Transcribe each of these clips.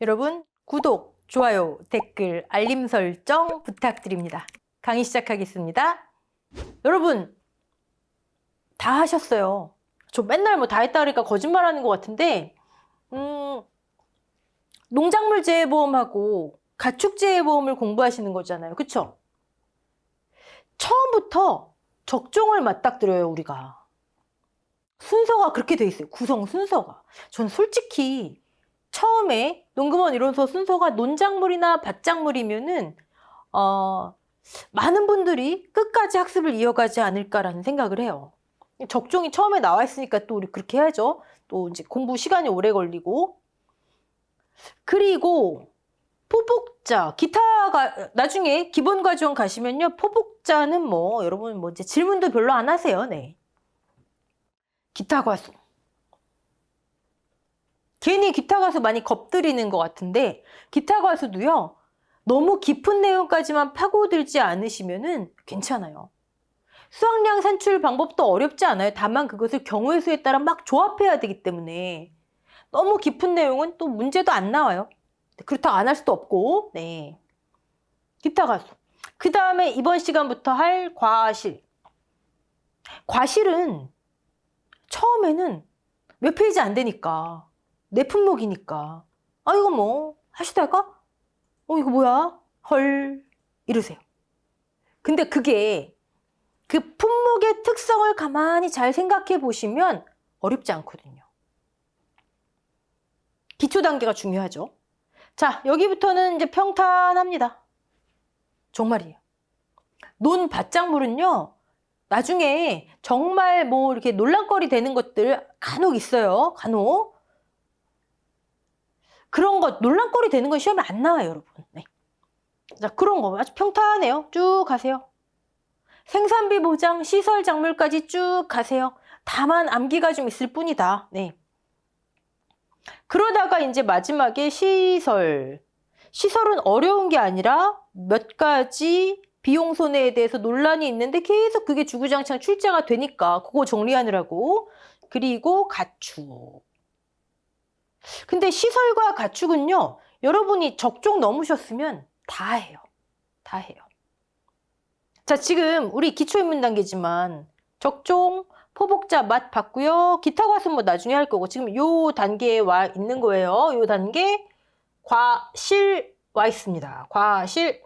여러분 구독, 좋아요, 댓글, 알림 설정 부탁드립니다. 강의 시작하겠습니다. 여러분 다 하셨어요. 저 맨날 뭐 다 했다 그러니까 거짓말하는 것 같은데 음, 농작물 재해보험하고 가축 재해보험을 공부하시는 거잖아요. 그쵸? 처음부터 적종을 맞닥뜨려요, 우리가. 순서가 그렇게 돼 있어요. 구성 순서가. 저는 솔직히 처음에 농금원 이론서 순서가 논작물이나 밭작물이면은 어, 많은 분들이 끝까지 학습을 이어가지 않을까라는 생각을 해요. 적종이 처음에 나와 있으니까 또 우리 그렇게 해야죠. 또 이제 공부 시간이 오래 걸리고. 그리고 포복자, 기타가 나중에 기본 과정 가시면요. 포복자는 뭐 여러분 뭐 이제 질문도 별로 안 하세요. 네. 기타 과수. 괜히 기타 가수 많이 겁들이는 것 같은데 기타 가수도요. 너무 깊은 내용까지만 파고들지 않으시면은 괜찮아요. 수확량 산출 방법도 어렵지 않아요. 다만 그것을 경우의 수에 따라 막 조합해야 되기 때문에 너무 깊은 내용은 또 문제도 안 나와요. 그렇다고 안 할 수도 없고, 네. 기타 가수. 그 다음에 이번 시간부터 할 과실. 과실은 처음에는 몇 페이지 안 되니까. 내 품목이니까. 아, 이거 뭐, 하시다가, 어, 이거 뭐야? 헐. 이러세요. 근데 그게 그 품목의 특성을 가만히 잘 생각해 보시면 어렵지 않거든요. 기초 단계가 중요하죠. 자, 여기부터는 이제 평탄합니다. 정말이에요. 논 밭작물은요, 나중에 정말 뭐 이렇게 논란거리 되는 것들 간혹 있어요. 간혹. 그런 것, 논란거리 되는 건 시험에 안 나와요, 여러분. 네. 자, 그런 거 아주 평탄해요. 쭉 가세요. 생산비 보장, 시설 작물까지 쭉 가세요. 다만 암기가 좀 있을 뿐이다. 네. 그러다가 이제 마지막에 시설. 시설은 어려운 게 아니라 몇 가지 비용 손해에 대해서 논란이 있는데 계속 그게 주구장창 출제가 되니까 그거 정리하느라고. 그리고 가축. 근데 시설과 가축은요, 여러분이 적종 넘으셨으면 다 해요. 다 해요. 자, 지금 우리 기초인문 단계지만 적종, 포복자 맛 봤고요. 기타 과수 뭐 나중에 할 거고 지금 요 단계에 와 있는 거예요. 요 단계 과실 와 있습니다. 과실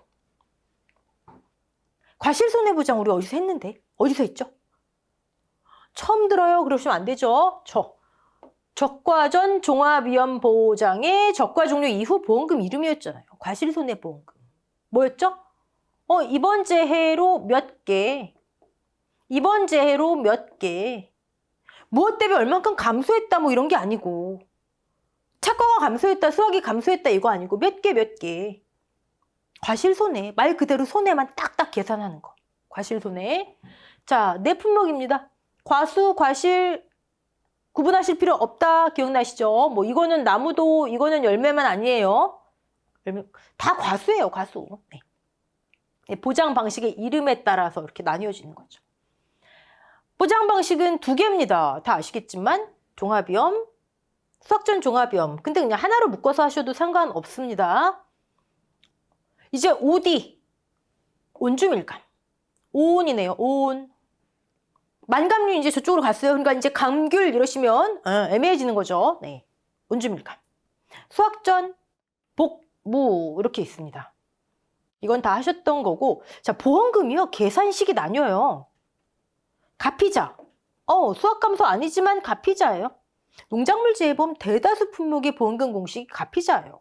과실 손해보장 우리 어디서 했는데? 어디서 했죠? 처음 들어요. 그러시면 안 되죠. 저 적과전 종합위험 보장의 적과 종료 이후 보험금 이름이었잖아요. 과실 손해보험금. 뭐였죠? 어, 이번 재해로 몇 개, 이번 재해로 몇 개, 무엇 때문에 얼만큼 감소했다 뭐 이런 게 아니고, 착과가 감소했다, 수확이 감소했다 이거 아니고 몇 개, 몇 개. 과실손해, 말 그대로 손해만 딱딱 계산하는 거. 과실손해. 자, 내 품목입니다. 과수, 과실, 구분하실 필요 없다 기억나시죠? 뭐 이거는 나무도, 이거는 열매만 아니에요. 다 과수예요, 과수. 네. 보장 방식의 이름에 따라서 이렇게 나뉘어지는 거죠. 보장 방식은 두 개입니다. 다 아시겠지만 종합위험, 수학전 종합위험. 근데 그냥 하나로 묶어서 하셔도 상관없습니다. 이제 OD, 온주밀감. 오온이네요. 오온. 만감류 이제 저쪽으로 갔어요. 그러니까 이제 감귤 이러시면 어, 애매해지는 거죠. 네. 온주밀감. 수학전, 복무 이렇게 있습니다. 이건 다 하셨던 거고 자 보험금이요 계산식이 나뉘어요 가피자 어 수학감소 아니지만 가피자예요 농작물 재해보험 대다수 품목의 보험금 공식이 가피자예요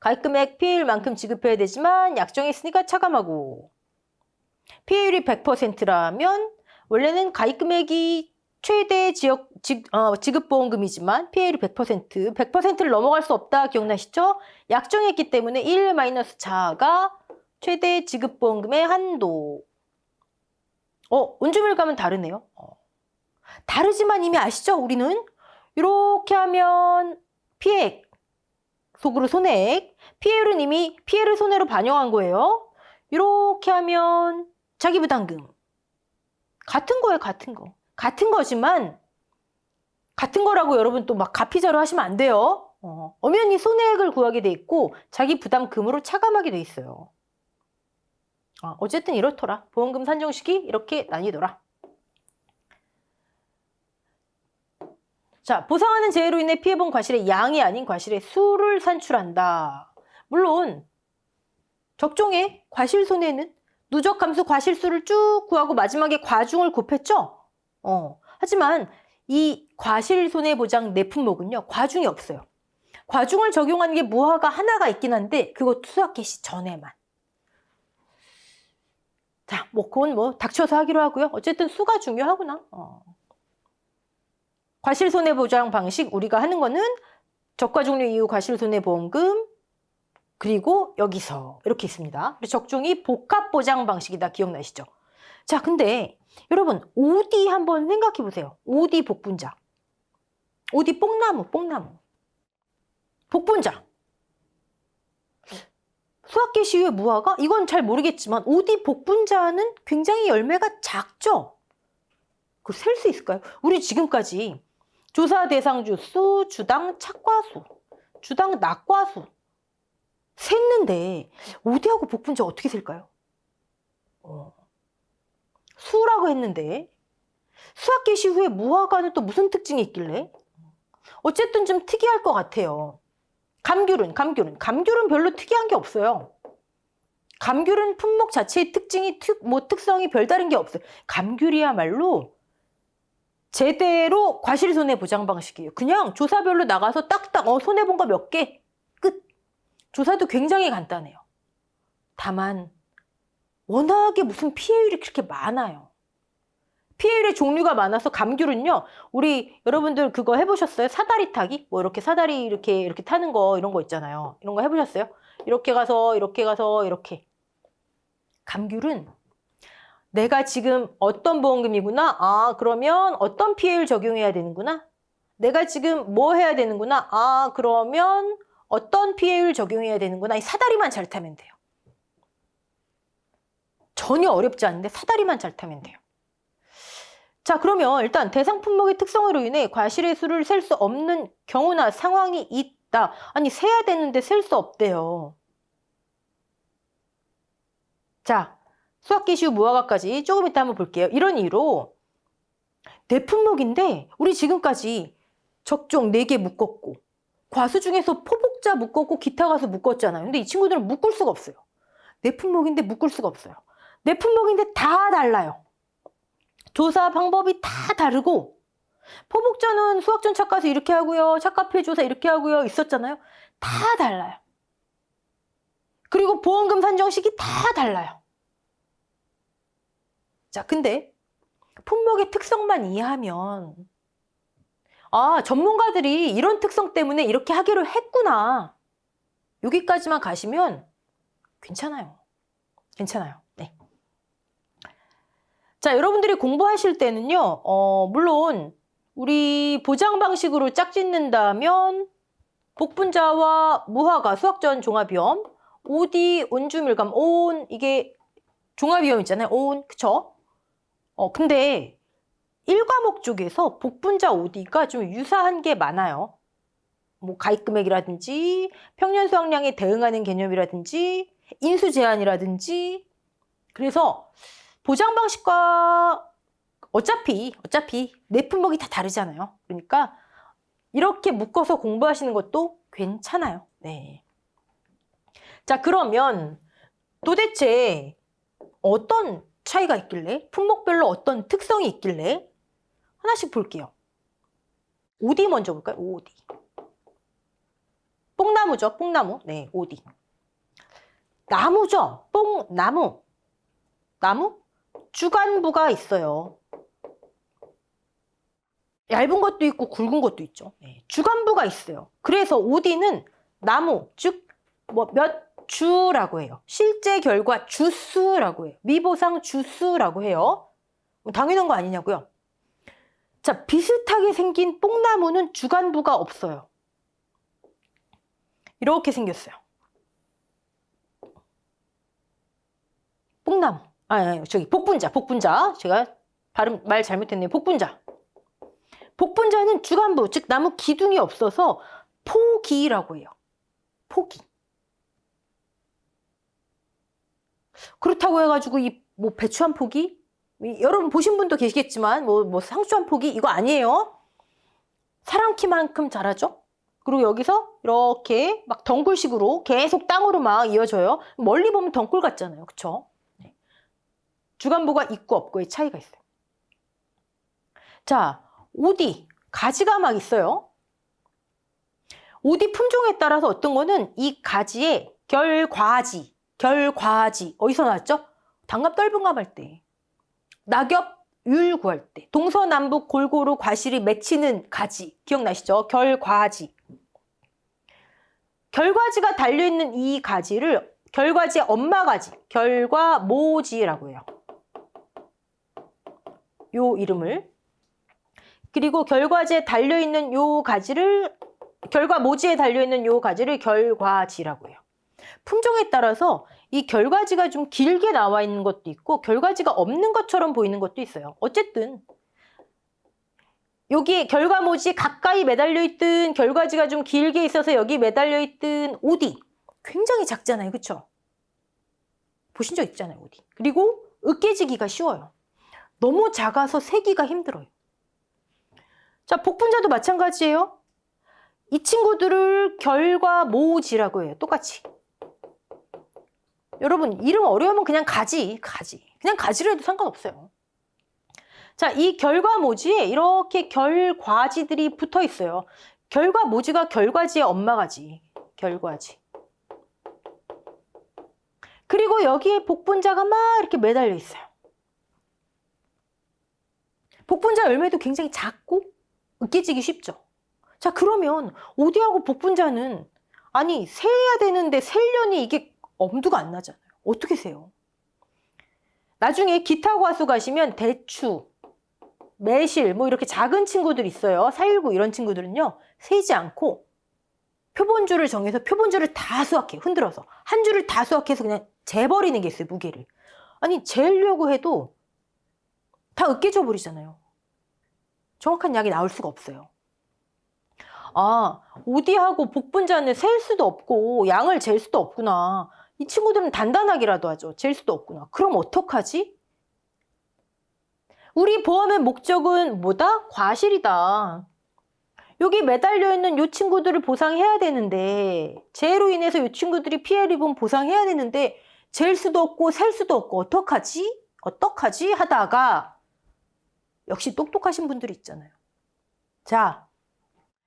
가입금액 피해율만큼 지급해야 되지만 약정이 있으니까 차감하고 피해율이 100%라면 원래는 가입금액이 최대 지역 지, 어, 지급보험금이지만 피해율이 100%, 100%를 넘어갈 수 없다 기억나시죠? 약정했기 때문에 1 마이너스 자가 최대 지급보험금의 한도. 어, 온주밀감은 다르네요. 어. 다르지만 이미 아시죠? 우리는 이렇게 하면 피해액 속으로 손해액, 피해율은 이미 피해를 손해로 반영한 거예요. 이렇게 하면 자기부담금 같은 거예요, 같은 거. 같은 거지만 같은 거라고 여러분 또 막 가피자로 하시면 안 돼요. 어, 엄연히 손해액을 구하게 돼 있고 자기 부담금으로 차감하게 돼 있어요. 아, 어쨌든 이렇더라. 보험금 산정식이 이렇게 나뉘더라. 자, 보상하는 재해로 인해 피해본 과실의 양이 아닌 과실의 수를 산출한다. 물론 적종의 과실 손해는 누적 함수 과실수를 쭉 구하고 마지막에 과중을 곱했죠? 어. 하지만 이 과실 손해 보장 내 품목은요. 과중이 없어요. 과중을 적용하는 게 무화가 하나가 있긴 한데 그것도 수학 개시 전에만. 자, 뭐 그건 뭐 닥쳐서 하기로 하고요. 어쨌든 수가 중요하구나. 어. 과실 손해보장 방식 우리가 하는 거는 적과 종료 이후 과실 손해보험금 그리고 여기서 이렇게 있습니다. 그래서 적종이 복합 보장 방식이다. 기억나시죠? 자, 근데 여러분 OD 한번 생각해 보세요. OD 복분자. OD 뽕나무, 뽕나무. 복분자. 수학계시 후에 무화과? 이건 잘 모르겠지만 OD 복분자는 굉장히 열매가 작죠? 그걸 셀수 있을까요? 우리 지금까지 조사 대상주 수, 주당 착과수, 주당 낙과수 셌는데 OD하고 복분자 어떻게 셀까요? 어. 수라고 했는데 수학 개시 후에 무화과는 또 무슨 특징이 있길래? 어쨌든 좀 특이할 것 같아요. 감귤은 감귤은 감귤은 별로 특이한 게 없어요. 감귤은 품목 자체의 특징이 특, 뭐 특성이 별다른 게 없어요. 감귤이야말로 제대로 과실 손해 보장 방식이에요. 그냥 조사별로 나가서 딱딱 어 손해 본 거 몇개 끝. 조사도 굉장히 간단해요. 다만 워낙에 무슨 피해율이 그렇게 많아요. 피해율의 종류가 많아서 감귤은요. 우리 여러분들 그거 해보셨어요? 사다리 타기? 뭐 이렇게 사다리 이렇게 이렇게 타는 거 이런 거 있잖아요. 이런 거 해보셨어요? 이렇게 가서 이렇게 가서 이렇게 감귤은 내가 지금 어떤 보험금이구나. 아 그러면 어떤 피해율 적용해야 되는구나. 내가 지금 뭐 해야 되는구나. 아 그러면 어떤 피해율 적용해야 되는구나. 이 사다리만 잘 타면 돼요. 전혀 어렵지 않은데 사다리만 잘 타면 돼요. 자, 그러면 일단 대상 품목의 특성으로 인해 과실의 수를 셀 수 없는 경우나 상황이 있다. 아니, 세야 되는데 셀 수 없대요. 자, 수학기시 후 무화과까지 조금 이따 한번 볼게요. 이런 이유로 내 품목인데 우리 지금까지 적종 4개 묶었고 과수 중에서 포복자 묶었고 기타 가수 묶었잖아요. 근데 이 친구들은 묶을 수가 없어요. 내 품목인데 묶을 수가 없어요. 내 품목인데 다 달라요. 조사 방법이 다 다르고 포복자는 수학전 착가서 이렇게 하고요. 착가표 조사 이렇게 하고요. 있었잖아요. 다 달라요. 그리고 보험금 산정식이 다 달라요. 자, 근데 품목의 특성만 이해하면 아, 전문가들이 이런 특성 때문에 이렇게 하기로 했구나. 여기까지만 가시면 괜찮아요. 괜찮아요. 네. 자, 여러분들이 공부하실 때는요, 어, 물론, 우리 보장 방식으로 짝짓는다면, 복분자와 무화과, 수학전 종합위험, 오디, 온주밀감, 온, 이게 종합위험 있잖아요. 온, 그쵸? 어, 근데, 1과목 쪽에서 복분자 오디가 좀 유사한 게 많아요. 뭐, 가입 금액이라든지, 평년 수확량에 대응하는 개념이라든지, 인수 제한이라든지, 그래서, 보장 방식과 어차피 어차피 내 품목이 다 다르잖아요. 그러니까 이렇게 묶어서 공부하시는 것도 괜찮아요. 네. 자, 그러면 도대체 어떤 차이가 있길래 품목별로 어떤 특성이 있길래 하나씩 볼게요. 오디 먼저 볼까요? 오디. 뽕나무죠. 뽕나무. 네, 오디. 나무죠. 뽕나무. 나무? 주간부가 있어요. 얇은 것도 있고 굵은 것도 있죠. 네, 주간부가 있어요. 그래서 오디는 나무, 즉, 뭐, 몇 주라고 해요. 실제 결과 주수라고 해요. 미보상 주수라고 해요. 뭐 당연한 거 아니냐고요. 자, 비슷하게 생긴 뽕나무는 주간부가 없어요. 이렇게 생겼어요. 뽕나무. 아, 저기 복분자, 복분자. 제가 발음 말 잘못했네요. 복분자. 복분자는 주간부, 즉 나무 기둥이 없어서 포기라고 해요. 포기. 그렇다고 해가지고 이 뭐 배추 한 포기? 이- 여러분 보신 분도 계시겠지만 뭐, 뭐 상추 한 포기 이거 아니에요. 사람 키만큼 자라죠? 그리고 여기서 이렇게 막 덩굴식으로 계속 땅으로 막 이어져요. 멀리 보면 덩굴 같잖아요. 그쵸? 네. 주간보가 있고 없고의 차이가 있어요. 자, 오디. 가지가 막 있어요. 오디 품종에 따라서 어떤 거는 이 가지에 결과지, 결과지. 어디서 나왔죠? 단갑 떫은갑 할 때. 낙엽 율 구할 때. 동서남북 골고루 과실이 맺히는 가지. 기억나시죠? 결과지. 결과지가 달려있는 이 가지를 결과지의 엄마 가지, 결과모지라고 해요. 요 이름을. 그리고 결과지에 달려있는 요 가지를 결과모지에 달려있는 요 가지를 결과지라고 해요. 품종에 따라서 이 결과지가 좀 길게 나와 있는 것도 있고 결과지가 없는 것처럼 보이는 것도 있어요. 어쨌든 여기 결과모지 가까이 매달려 있든 결과지가 좀 길게 있어서 여기 매달려 있든 오디 굉장히 작잖아요. 그쵸? 보신 적 있잖아요. 오디. 그리고 으깨지기가 쉬워요. 너무 작아서 세기가 힘들어요. 자, 복분자도 마찬가지예요. 이 친구들을 결과모지라고 해요. 똑같이. 여러분 이름 어려우면 그냥 가지, 가지. 그냥 가지로 해도 상관없어요. 자, 이 결과 모지에 이렇게 결과지들이 붙어 있어요. 결과 모지가 결과지의 엄마가지. 결과지. 그리고 여기에 복분자가 막 이렇게 매달려 있어요. 복분자 열매도 굉장히 작고 으깨지기 쉽죠. 자, 그러면 오디하고 복분자는 아니 세야 되는데 셀년이 이게 엄두가 안 나잖아요. 어떻게 세요? 나중에 기타 과수 가시면 대추, 매실 뭐 이렇게 작은 친구들 있어요. 살구 이런 친구들은요. 세지 않고 표본줄을 정해서 표본줄을 다 수확해. 흔들어서. 한 줄을 다 수확해서 그냥 재버리는 게 있어요. 무게를. 아니 재려고 해도 다 으깨져 버리잖아요. 정확한 약이 나올 수가 없어요. 아, 오디하고 복분자는 셀 수도 없고 양을 잴 수도 없구나. 이 친구들은 단단하기라도 하죠. 잴 수도 없구나. 그럼 어떡하지? 우리 보험의 목적은 뭐다? 과실이다. 여기 매달려 있는 이 친구들을 보상해야 되는데 재해로 인해서 이 친구들이 피해를 입은 보상해야 되는데 잴 수도 없고 셀 수도 없고 어떡하지? 어떡하지? 하다가 역시 똑똑하신 분들이 있잖아요. 자,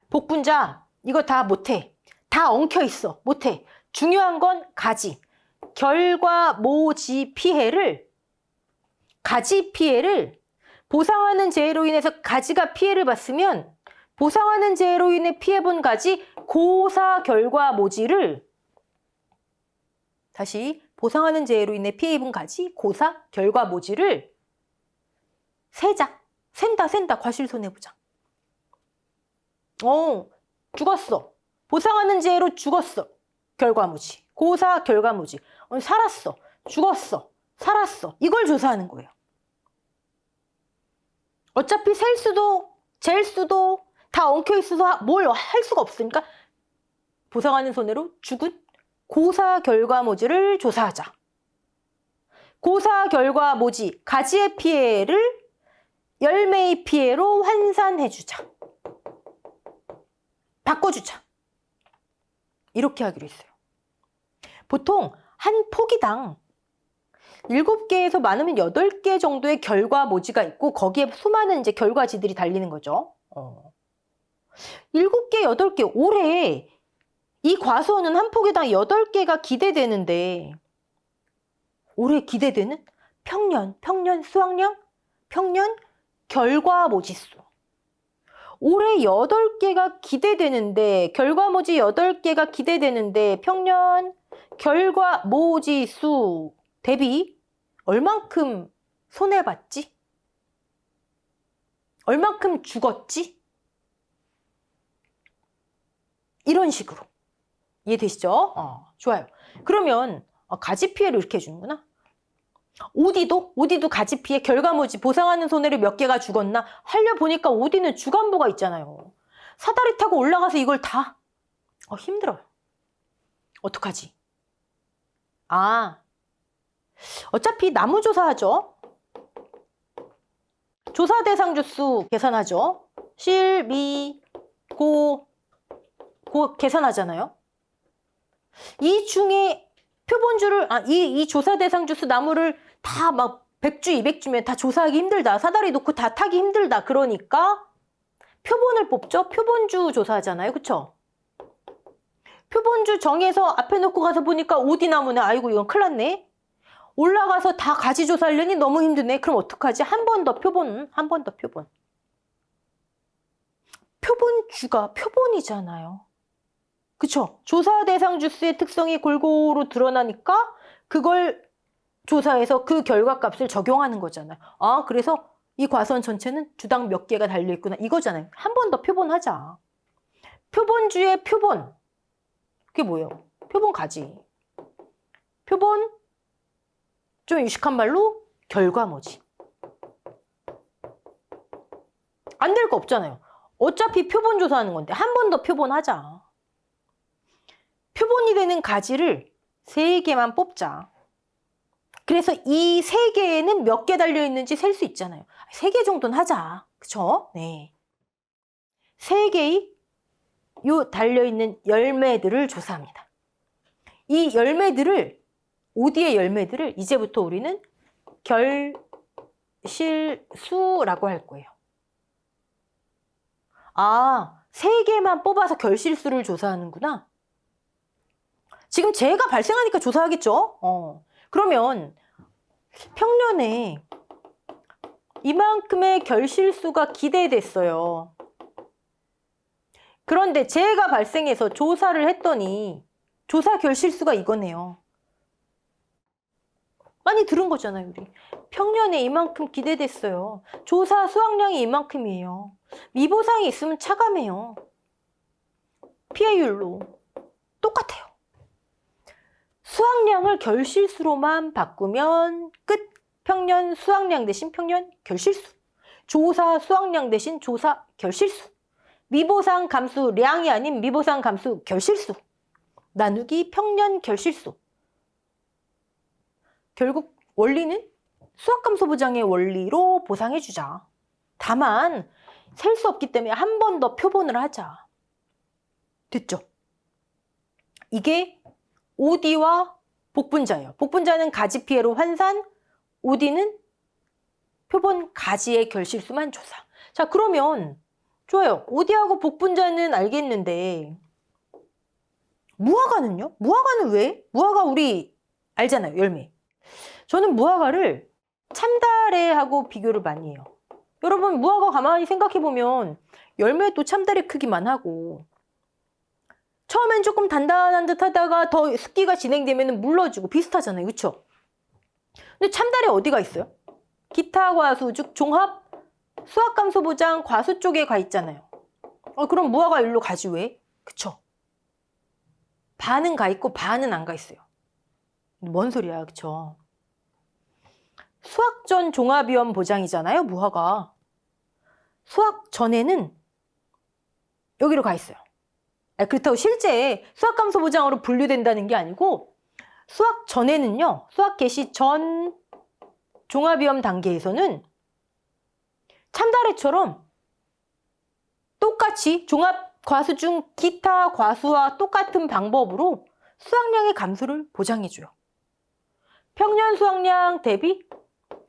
복분자 이거 다 못해. 다 엉켜 있어. 못해. 중요한 건 가지. 결과 모지 피해를 가지 피해를 보상하는 재해로 인해서 가지가 피해를 봤으면 보상하는 재해로 인해 피해본 가지 고사 결과 모지를 다시 보상하는 재해로 인해 피해 입은 가지 고사 결과 모지를 세자 센다 센다 과실 손해보장 어 죽었어. 보상하는 재해로 죽었어. 결과무지 고사 결과무지 어, 살았어 죽었어 살았어 이걸 조사하는 거예요 어차피 셀 수도 잴 수도 다 엉켜 있어서 뭘 할 수가 없으니까 보상하는 손해로 죽은 고사 결과모지를 조사하자. 고사 결과모지 가지의 피해를 열매의 피해로 환산해주자. 바꿔주자. 이렇게 하기로 했어요. 보통 한 포기당 7개에서 많으면 8개 정도의 결과 모지가 있고 거기에 수많은 이제 결과지들이 달리는 거죠. 어. 7개, 8개. 올해 이 과수원은 한 포기당 8개가 기대되는데 올해 기대되는 평년, 평년 수확량, 평년 결과 모지수. 올해 8개가 기대되는데 결과 모지 8개가 기대되는데 평년 결과 모지수 대비 얼만큼 손해봤지? 얼만큼 죽었지? 이런 식으로. 이해되시죠? 어, 좋아요. 그러면 어, 가지 피해를 이렇게 해주는구나. 오디도? 오디도 가지 피해 결과모지 보상하는 손해를 몇 개가 죽었나? 하려 보니까 오디는 주간부가 있잖아요. 사다리 타고 올라가서 이걸 다 어, 힘들어요. 어떡하지? 아, 어차피 나무 조사하죠. 조사 대상 주수 계산하죠. 실, 미, 고, 고 계산하잖아요. 이 중에 표본주를, 아, 이, 이 조사 대상 주수 나무를 다 막 100주, 200주면 다 조사하기 힘들다. 사다리 놓고 다 타기 힘들다. 그러니까 표본을 뽑죠. 표본주 조사하잖아요. 그쵸? 표본주 정해서 앞에 놓고 가서 보니까 오디 나무네. 아이고, 이건 큰일 났네. 올라가서 다 가지 조사하려니 너무 힘드네. 그럼 어떡하지? 한 번 더 표본, 한 번 더 표본. 표본주가 표본이잖아요. 그쵸? 조사 대상 주수의 특성이 골고루 드러나니까 그걸 조사해서 그 결과 값을 적용하는 거잖아요. 아, 그래서 이 과선 전체는 주당 몇 개가 달려있구나. 이거잖아요. 한 번 더 표본하자. 표본주의 표본. 그게 뭐예요? 표본 가지. 표본, 좀 유식한 말로 결과모지. 안 될 거 없잖아요. 어차피 표본 조사하는 건데 한 번 더 표본하자. 표본이 되는 가지를 세 개만 뽑자. 그래서 이 세 개에는 몇 개 달려 있는지 셀 수 있잖아요. 세 개 정도는 하자. 그쵸? 네. 세 개의 요 달려 있는 열매들을 조사합니다. 이 열매들을 오디의 열매들을 이제부터 우리는 결실수라고 할 거예요. 아, 세 개만 뽑아서 결실수를 조사하는구나. 지금 재해가 발생하니까 조사하겠죠? 어. 그러면 평년에 이만큼의 결실수가 기대됐어요. 그런데 재해가 발생해서 조사를 했더니 조사 결실수가 이거네요. 많이 들은 거잖아요, 우리. 평년에 이만큼 기대됐어요. 조사 수확량이 이만큼이에요. 미보상이 있으면 차감해요. 피해율로. 똑같아요. 수확량을 결실수로만 바꾸면 끝. 평년 수확량 대신 평년 결실수. 조사 수확량 대신 조사 결실수. 미보상 감수량이 아닌 미보상 감수 결실수. 나누기 평년 결실수. 결국 원리는 수학감소 보장의 원리로 보상해 주자. 다만 셀 수 없기 때문에 한 번 더 표본을 하자. 됐죠? 이게 오디와 복분자예요. 복분자는 가지 피해로 환산, 오디는 표본 가지의 결실수만 조사. 자, 그러면 좋아요. 오디하고 복분자는 알겠는데 무화과는요? 무화과는 왜? 무화과 우리 알잖아요. 열매. 저는 무화과를 참다래하고 비교를 많이 해요. 여러분 무화과 가만히 생각해 보면 열매도 참다래 크기만 하고 처음엔 조금 단단한 듯 하다가 더 습기가 진행되면 물러지고 비슷하잖아요. 그쵸? 근데 참다래 어디가 있어요? 기타 과수, 즉 종합 수학 감소 보장 과수 쪽에 가 있잖아요. 어, 그럼 무화과 일로 가지 왜? 그쵸? 반은 가 있고 반은 안 가 있어요. 뭔 소리야, 그쵸? 수학 전 종합위원 보장이잖아요, 무화과. 수학 전에는 여기로 가 있어요. 아, 그렇다고 실제 수학 감소 보장으로 분류된다는 게 아니고 수학 전에는요. 수학 개시 전 종합위험 단계에서는 참다래처럼 똑같이 종합 과수 중 기타 과수와 똑같은 방법으로 수확량의 감소를 보장해줘요. 평년 수확량 대비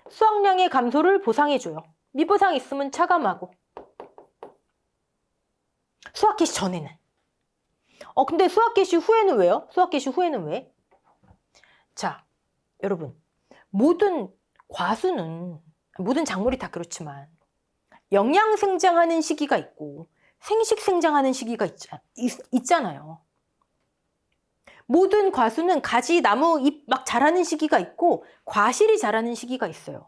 수확량의 감소를 보상해줘요. 미보상 있으면 차감하고. 수학 개시 전에는. 어, 근데 수학 개시 후에는 왜요? 수학 개시 후에는 왜? 자, 여러분. 모든 과수는, 모든 작물이 다 그렇지만, 영양 생장하는 시기가 있고, 생식 생장하는 시기가 있, 있잖아요. 모든 과수는 가지, 나무, 잎 막 자라는 시기가 있고, 과실이 자라는 시기가 있어요.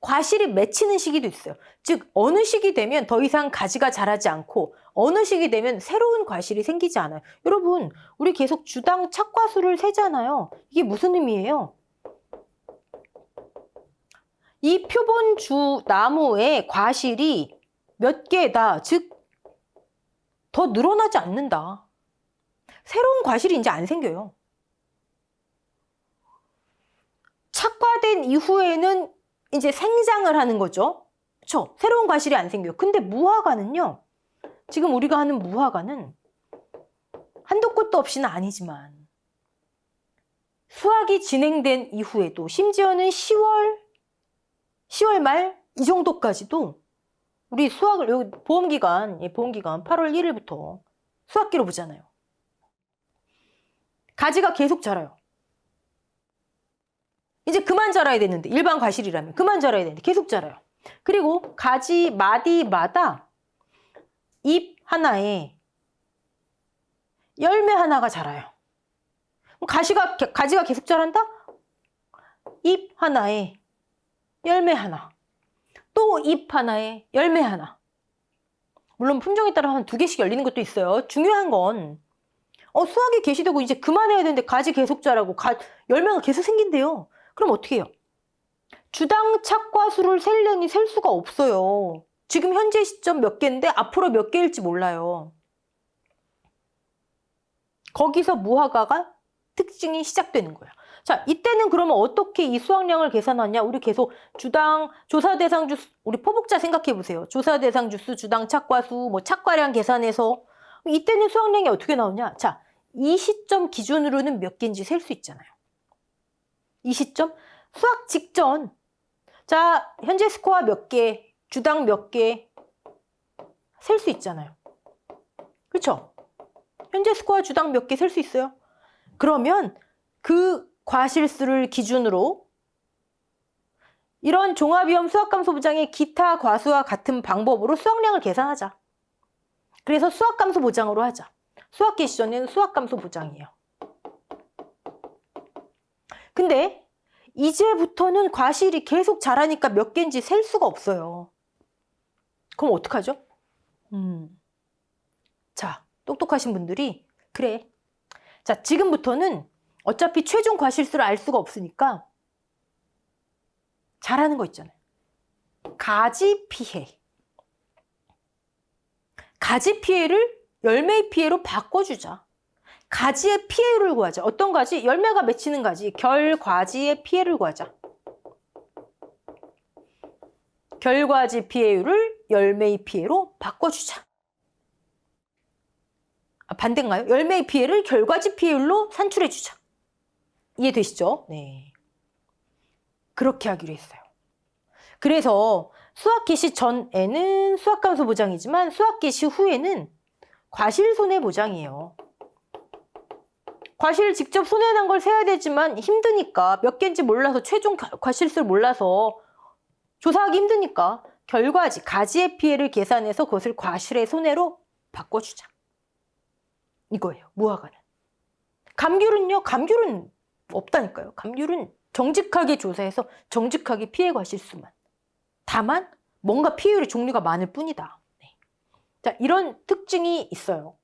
과실이 맺히는 시기도 있어요. 즉, 어느 시기 되면 더 이상 가지가 자라지 않고, 어느 시기 되면 새로운 과실이 생기지 않아요. 여러분, 우리 계속 주당 착과수를 세잖아요. 이게 무슨 의미예요? 이 표본주 나무의 과실이 몇 개다. 즉, 더 늘어나지 않는다. 새로운 과실이 이제 안 생겨요. 착과된 이후에는 이제 생장을 하는 거죠. 그렇죠? 새로운 과실이 안 생겨요. 근데 무화과는요. 지금 우리가 하는 무화과는 한도 끝도 없이는 아니지만 수확이 진행된 이후에도 심지어는 10월 10월 말 이 정도까지도 우리 수학을 여기 보험 기간 예, 보험 기간 8월 1일부터 수학기로 보잖아요. 가지가 계속 자라요. 이제 그만 자라야 되는데 일반 과실이라면 그만 자라야 되는데 계속 자라요. 그리고 가지 마디마다 잎 하나에 열매 하나가 자라요. 가시가 가지가 계속 자란다? 잎 하나에 열매 하나. 또 잎 하나에 열매 하나. 물론 품종에 따라 한 두 개씩 열리는 것도 있어요. 중요한 건 어, 수확이 개시되고 이제 그만해야 되는데 가지 계속 자라고 가, 열매가 계속 생긴대요. 그럼 어떻게 해요? 주당 착과수를 셀려니 셀 수가 없어요. 지금 현재 시점 몇 개인데 앞으로 몇 개일지 몰라요. 거기서 무화과가 특징이 시작되는 거예요. 자, 이때는 그러면 어떻게 이 수확량을 계산하냐? 우리 계속 주당, 조사 대상 주수, 우리 포복자 생각해 보세요. 조사 대상 주수, 주당 착과수, 뭐 착과량 계산해서 이때는 수확량이 어떻게 나오냐? 자, 이 시점 기준으로는 몇 개인지 셀 수 있잖아요. 이 시점 수확 직전. 자, 현재 스코어 몇 개, 주당 몇 개 셀 수 있잖아요. 그렇죠? 현재 스코어 주당 몇 개 셀 수 있어요. 그러면 그 과실수를 기준으로 이런 종합위험 수학감소 보장의 기타 과수와 같은 방법으로 수확량을 계산하자. 그래서 수학감소 보장으로 하자. 수학 개시전에는 수학감소 보장이에요. 근데 이제부터는 과실이 계속 자라니까 몇 개인지 셀 수가 없어요. 그럼 어떡하죠? 음. 자, 똑똑하신 분들이 그래. 자, 지금부터는 어차피 최종 과실수를 알 수가 없으니까 잘하는 거 있잖아요. 가지 피해. 가지 피해를 열매의 피해로 바꿔주자. 가지의 피해를 구하자. 어떤 가지? 열매가 맺히는 가지. 결과지의 피해를 구하자. 결과지 피해율을 열매의 피해로 바꿔주자. 아, 반대인가요? 열매의 피해를 결과지 피해율로 산출해주자. 이해되시죠? 네. 그렇게 하기로 했어요. 그래서 수학 개시 전에는 수학 감소 보장이지만 수학 개시 후에는 과실 손해 보장이에요. 과실 직접 손해난 걸 세야 되지만 힘드니까 몇 개인지 몰라서 최종 가- 과실수를 몰라서 조사하기 힘드니까 결과지 가지의 피해를 계산해서 그것을 과실의 손해로 바꿔주자. 이거예요. 무화과는. 감귤은요. 감귤은 없다니까요. 감귤은 정직하게 조사해서 정직하게 피해 과실수만. 다만 뭔가 피해율의 종류가 많을 뿐이다. 네. 자, 이런 특징이 있어요.